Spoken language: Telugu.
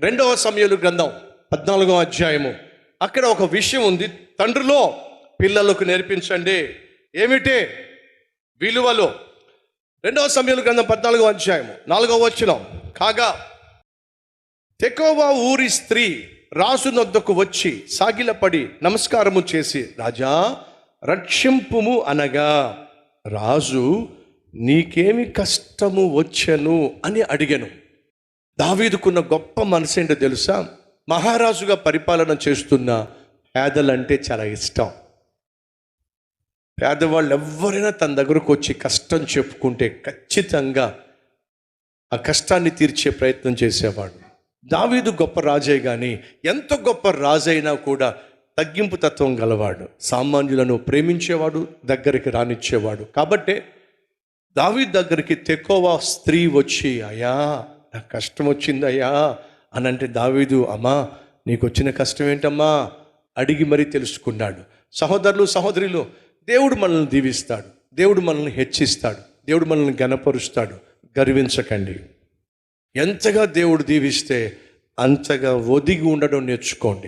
రెండవ సమయంలో గ్రంథం పద్నాలుగో అధ్యాయము. అక్కడ ఒక విషయం ఉంది. తండ్రిలో పిల్లలకు నేర్పించండి. ఏమిటి? విలువలు. రెండవ సమయంలో గ్రంథం పద్నాలుగో అధ్యాయము. నాలుగవ వచ్చిన కాగా తెకోవా ఊరి స్త్రీ రాజు నొద్దకు వచ్చి సాగిలపడి నమస్కారము చేసి రాజా రక్షింపుము అనగా రాజు నీకేమి కష్టము వచ్చెను అని అడిగాను. దావీదుకున్న గొప్ప మనసు ఏంటో తెలుసా? మహారాజుగా పరిపాలన చేస్తున్న పేదలంటే చాలా ఇష్టం. పేదవాళ్ళు ఎవరైనా తన దగ్గరకు వచ్చి కష్టం చెప్పుకుంటే ఖచ్చితంగా ఆ కష్టాన్ని తీర్చే ప్రయత్నం చేసేవాడు. దావీదు గొప్ప రాజే కానీ ఎంత గొప్ప రాజైనా కూడా తగ్గింపు తత్వం గలవాడు. సామాన్యులను ప్రేమించేవాడు దగ్గరికి రానిచ్చేవాడు. కాబట్టే దావీద్ దగ్గరికి తెకోవా స్త్రీ వచ్చి అయా నాకు కష్టం వచ్చిందయ్యా అని అంటే దావీదు అమ్మా నీకు వచ్చిన కష్టం ఏంటమ్మా అడిగి మరీ తెలుసుకున్నాడు. సహోదరులు సహోదరులు దేవుడు మనల్ని దీవిస్తాడు. దేవుడు మనల్ని హెచ్చిస్తాడు. దేవుడు మనల్ని గనపరుస్తాడు గర్వించకండి. ఎంతగా దేవుడు దీవిస్తే అంతగా ఒదిగి ఉండడం నేర్చుకోండి.